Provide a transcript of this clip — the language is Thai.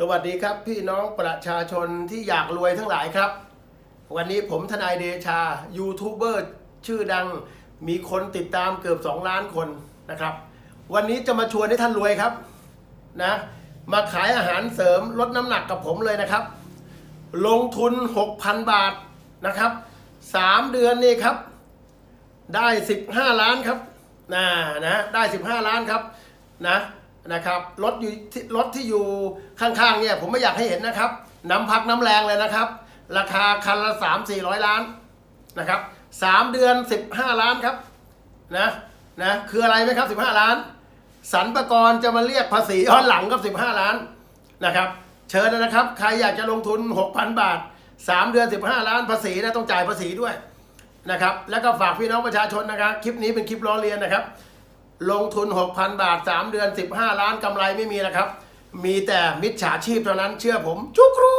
สวัสดีครับพี่น้องประชาชนที่อยากรวยทั้งหลายครับ วันนี้ผมทนายเดชายูทูบเบอร์ชื่อดังมีคนติดตามเกือบ 2 ล้านคนนะครับ วันนี้จะมาชวนให้ท่านรวยครับนะมาขายอาหารเสริมลดน้ำหนักกับผมเลยนะครับ ลงทุน 6,000 บาทนะครับ 3 เดือนนี่ครับ ได้ 15 ล้านครับนะนะได้ 15 ล้านครับนะ นะครับรถอยู่ที่รถที่อยู่ข้างๆเนี่ยผมไม่อยากให้เห็นนะครับ น้ำพักน้ำแรงเลยนะครับ ราคาคันละ3 400ล้านนะครับสามเดือน15ล้านครับนะนะคืออะไรไหมครับ15ล้านสรรพากรจะมาเรียกภาษีย้อนหลังกับ15ล้านนะครับ เชิญนะครับ ใครอยากจะลงทุน6,000บาท3เดือน15ล้านภาษีนะต้องจ่ายภาษีด้วยนะครับ แล้วก็ฝากพี่น้องประชาชนนะครับ คลิปนี้เป็นคลิปล้อเลียนนะครับ ลงทุน 6,000 บาท 3 เดือน 15 ล้านกำไรไม่มีนะครับ มีแต่มิจฉาชีพเท่านั้นเชื่อผม จุกรู